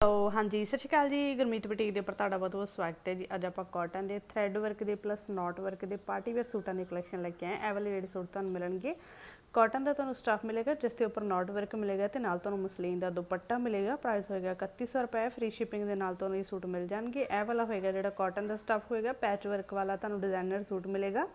ਸੋ ਹਾਂਜੀ, ਸਤਿ ਸ਼੍ਰੀ ਅਕਾਲ ਜੀ। ਗੁਰਮੀਤ ਬੁਟੀਕ ਦੇ ਉੱਪਰ ਤੁਹਾਡਾ ਬਹੁਤ ਬਹੁਤ ਸਵਾਗਤ ਹੈ ਜੀ। ਅੱਜ ਆਪਾਂ ਕਾਟਨ ਦੇ ਥ੍ਰੈਡ ਵਰਕ ਦੇ ਪਲੱਸ ਨਾਟ ਵਰਕ ਦੇ ਪਾਰਟੀ ਵੇਅਰ ਸੂਟਾਂ ਦੀ ਕਲੈਕਸ਼ਨ ਲੈ ਕੇ ਆਏ ਇਹ ਵਾਲੇ ਜਿਹੜੇ ਸੂਟ ਤੁਹਾਨੂੰ ਮਿਲਣਗੇ। ਕਾਟਨ ਦਾ ਤੁਹਾਨੂੰ ਸਟਾਫ ਮਿਲੇਗਾ, ਜਿਸ ਦੇ ਉੱਪਰ ਨਾਟ ਵਰਕ ਮਿਲੇਗਾ ਤੇ ਨਾਲ ਤੁਹਾਨੂੰ ਮਸਲੀਨ ਦਾ ਦੁਪੱਟਾ ਮਿਲੇਗਾ। ਪ੍ਰਾਈਸ ਹੋਏਗਾ 3100 ਰੁਪਏ ਫ੍ਰੀ ਸ਼ਿਪਿੰਗ ਦੇ ਨਾਲ ਤੁਹਾਨੂੰ ਇਹ ਸੂਟ ਮਿਲ ਜਾਣਗੇ। ਇਹ ਵਾਲਾ ਹੋਏਗਾ ਜਿਹੜਾ ਕਾਟਨ ਦਾ ਸਟਾਫ ਹੋਏਗਾ ਪੈਚ ਵਰਕ ਵਾਲਾ ਤੁਹਾਨੂੰ ਡਿਜ਼ਾਈਨਰ ਸੂਟ ਮਿਲੇਗਾ।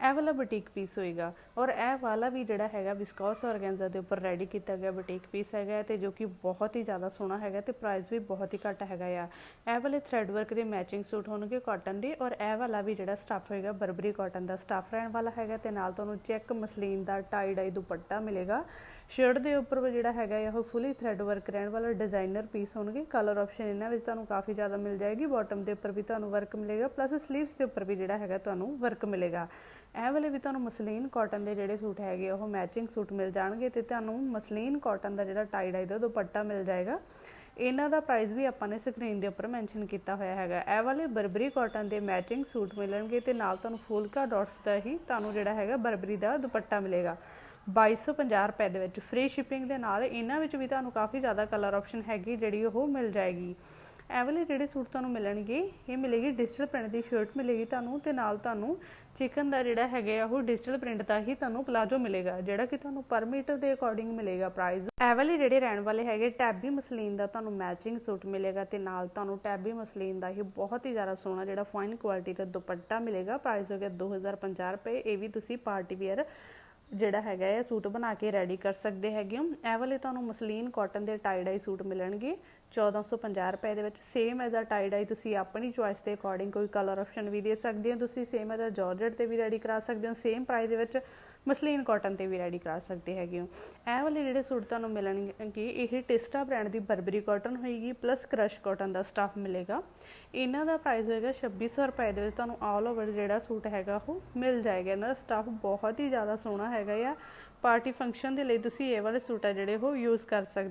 ਇਹ ਵਾਲਾ ਬੁਟੀਕ ਪੀਸ ਹੋਏਗਾ। ਔਰ ਇਹ ਵਾਲਾ ਵੀ ਜਿਹੜਾ ਹੈਗਾ ਵਿਸਕੋਸ ਆਰਗੈਂਜ਼ਾ ਦੇ ਉੱਪਰ ਰੈਡੀ ਕੀਤਾ ਗਿਆ ਬੁਟੀਕ ਪੀਸ ਹੈਗਾ ਤੇ ਜੋ ਕਿ ਬਹੁਤ ਹੀ ਜ਼ਿਆਦਾ ਸੋਹਣਾ ਹੈਗਾ ਤੇ ਪ੍ਰਾਈਸ ਵੀ ਬਹੁਤ ਹੀ ਘੱਟ ਹੈਗਾ ਆ। ਇਹ ਵਾਲੇ ਥ੍ਰੈਡ ਵਰਕ ਦੇ ਮੈਚਿੰਗ ਸੂਟ ਹੋਣਗੇ ਕਾਟਨ ਦੇ ਔਰ ਇਹ ਵਾਲਾ ਵੀ ਜਿਹੜਾ ਸਟੱਫ ਹੋਏਗਾ ਬਰਬਰੀ ਕਾਟਨ ਦਾ ਸਟੱਫ ਰਹਿਣ ਵਾਲਾ ਹੈਗਾ ਤੇ ਨਾਲ ਤੁਹਾਨੂੰ ਚੈੱਕ ਮਸਲੀਨ ਦਾ ਟਾਈ ਡਾਈ ਦੁਪੱਟਾ ਮਿਲੇਗਾ। ਸ਼ਰਟ ਦੇ ਉੱਪਰ ਵੀ ਜਿਹੜਾ ਹੈਗਾ ਇਹ ਫੁੱਲੀ ਥ੍ਰੈਡ ਵਰਕ ਰਹਿਣ ਵਾਲਾ ਡਿਜ਼ਾਈਨਰ ਪੀਸ ਹੋਣਗੇ। ਕਲਰ ਆਪਸ਼ਨ ਇਹਨਾਂ ਵਿੱਚ ਤੁਹਾਨੂੰ ਕਾਫੀ ਜ਼ਿਆਦਾ ਮਿਲ ਜਾਏਗੀ। ਬਾਟਮ ਦੇ ਉੱਪਰ ਵੀ ਤੁਹਾਨੂੰ ਵਰਕ ਮਿਲੇਗਾ। ਪਲੱਸ ਸਲੀਵਸ ਦੇ ਉੱਪਰ ਵੀ ਜਿਹੜਾ ਹੈਗਾ ਤੁਹਾਨੂੰ ਵਰਕ ਮਿਲੇਗਾ। ਇਹ ਵਾਲੇ ਵੀ ਤੁਹਾਨੂੰ ਮਸਲੀਨ ਕਾਟਨ ਦੇ ਜਿਹੜੇ ਸੂਟ ਹੈਗੇ ਉਹ ਮੈਚਿੰਗ ਸੂਟ ਮਿਲ ਜਾਣਗੇ ਤੇ ਤੁਹਾਨੂੰ ਮਸਲੀਨ ਕਾਟਨ ਦਾ ਜਿਹੜਾ ਟਾਈ ਡਾਈ ਦਾ ਦੁਪੱਟਾ ਮਿਲ ਜਾਏਗਾ। ਇਹਨਾਂ ਦਾ ਪ੍ਰਾਈਸ ਵੀ ਆਪਾਂ ਨੇ ਸਕਰੀਨ ਦੇ ਉੱਪਰ ਮੈਂਸ਼ਨ ਕੀਤਾ ਹੋਇਆ ਹੈਗਾ। ਇਹ ਵਾਲੇ ਬਰਬਰੀ ਕਾਟਨ ਦੇ ਮੈਚਿੰਗ ਸੂਟ ਮਿਲਣਗੇ ਤੇ ਨਾਲ ਤੁਹਾਨੂੰ ਫੁਲਕਾ ਡਾਟਸ ਦਾ ਹੀ ਤੁਹਾਨੂੰ ਜਿਹੜਾ ਹੈਗਾ ਬਰਬਰੀ ਦਾ ਦੁਪੱਟਾ ਮਿਲੇਗਾ। 2250 ਰੁਪਏ ਦੇ ਵਿੱਚ ਫ੍ਰੀ ਸ਼ਿਪਿੰਗ ਦੇ ਨਾਲ ਇਹਨਾਂ ਵਿੱਚ ਵੀ ਤੁਹਾਨੂੰ ਕਾਫੀ ਜ਼ਿਆਦਾ ਕਲਰ ਆਪਸ਼ਨ ਹੈਗੀ ਜਿਹੜੀ ਉਹ ਮਿਲ ਜਾਏਗੀ। ਇਹ ਵਾਲੇ ਜਿਹੜੇ ਸੂਟ ਤੁਹਾਨੂੰ ਮਿਲਣਗੇ, ਇਹ ਮਿਲੇਗੀ ਡਿਜੀਟਲ ਪ੍ਰਿੰਟ ਦੀ ਸ਼ਰਟ ਮਿਲੇਗੀ ਤੁਹਾਨੂੰ ਤੇ ਨਾਲ ਤੁਹਾਨੂੰ ਚਿਕਨ ਦਾ ਜਿਹੜਾ ਹੈਗਾ ਉਹ ਡਿਜੀਟਲ ਪ੍ਰਿੰਟ ਦਾ ਹੀ ਤੁਹਾਨੂੰ ਪਲਾਜੋ ਮਿਲੇਗਾ, ਜਿਹੜਾ ਕਿ ਤੁਹਾਨੂੰ ਪਰ ਮੀਟਰ ਦੇ ਅਕੋਰਡਿੰਗ ਮਿਲੇਗਾ ਪ੍ਰਾਈਸ ਇਹ ਵਾਲੇ ਜਿਹੜੇ ਰਹਿਣ ਵਾਲੇ ਹੈਗੇ ਟੈਬੀ ਮਸਲੀਨ ਦਾ ਤੁਹਾਨੂੰ ਮੈਚਿੰਗ ਸੂਟ ਮਿਲੇਗਾ ਤੇ ਨਾਲ ਤੁਹਾਨੂੰ ਟੈਬੀ ਮਸਲੀਨ ਦਾ ਹੀ ਬਹੁਤ ਹੀ ਜ਼ਿਆਦਾ ਸੋਹਣਾ ਜਿਹੜਾ ਫਾਈਨ ਕੁਆਲਿਟੀ ਦਾ ਦੁਪੱਟਾ ਮਿਲੇਗਾ ਪ੍ਰਾਈਸ ਹੋ ਗਿਆ 2050 ਰੁਪਏ, ਇਹ ਵੀ ਤੁਸੀਂ ਪਾਰਟੀ ਵੇਅਰ ਜਿਹੜਾ ਹੈਗਾ ਇਹ ਸੂਟ ਬਣਾ ਕੇ ਰੈਡੀ ਕਰ ਸਕਦੇ ਹੈਗੇ ਹੋ। ਇਹ ਵਾਲੇ ਤੁਹਾਨੂੰ ਮਸਲੀਨ ਕਾਟਨ ਦੇ ਟਾਈ ਡਾਈ ਸੂਟ ਮਿਲਣਗੇ। 1450 ਰੁਪਏ ਦੇ ਵਿੱਚ same as a tie dye ਤੁਸੀਂ ਆਪਣੀ ਚੁਆਇਸ ਦੇ ਅਕੋਰਡਿੰਗ ਕੋਈ ਕਲਰ ਆਪਸ਼ਨ ਵੀ ਦੇ ਸਕਦੇ ਹੋ। ਤੁਸੀਂ ਸੇਮ ਐਜ਼ ਅ ਜਾਰਜਟ ਤੇ ਵੀ ਰੈਡੀ ਕਰਾ ਸਕਦੇ ਹੋ। ਸੇਮ ਪ੍ਰਾਈਸ ਦੇ ਵਿੱਚ ਮਸਲੀਨ ਕਾਟਨ ਤੇ ਵੀ ਰੈਡੀ ਕਰਾ ਸਕਦੇ ਹੈਗੇ ਹੋ। ਇਹ ਵਾਲੇ ਜਿਹੜੇ ਸੂਟ ਤੁਹਾਨੂੰ ਮਿਲਣਗੇ, ਇਹ ਟਿਸਟਾ ਬ੍ਰਾਂਡ ਦੀ ਬਰਬਰੀ ਕਾਟਨ ਹੋਏਗੀ ਪਲੱਸ ਕ੍ਰਸ਼ ਕਾਟਨ ਦਾ ਸਟਾਫ ਮਿਲੇਗਾ। ਇਹਨਾਂ ਦਾ ਪ੍ਰਾਈਸ ਹੋਏਗਾ 2600 ਰੁਪਏ ਦੇ ਵਿੱਚ ਤੁਹਾਨੂੰ ਆਲ ਓਵਰ ਜਿਹੜਾ ਸੂਟ ਹੈਗਾ, ਉਹ ਮਿਲ ਜਾਏਗਾ। ਇਹਨਾਂ ਦਾ ਸਟਾਫ ਬਹੁਤ ਹੀ ਜ਼ਿਆਦਾ ਸੋਹਣਾ ਹੈਗਾ ਆ। ਪਾਰਟੀ ਫੰਕਸ਼ਨ ਦੇ ਲਈ ਤੁਸੀਂ ਇਹ ਵਾਲੇ ਸੂਟ ਆ ਜਿਹੜੇ ਉਹ ਯੂਜ਼ ਕਰ ਸਕਦੇ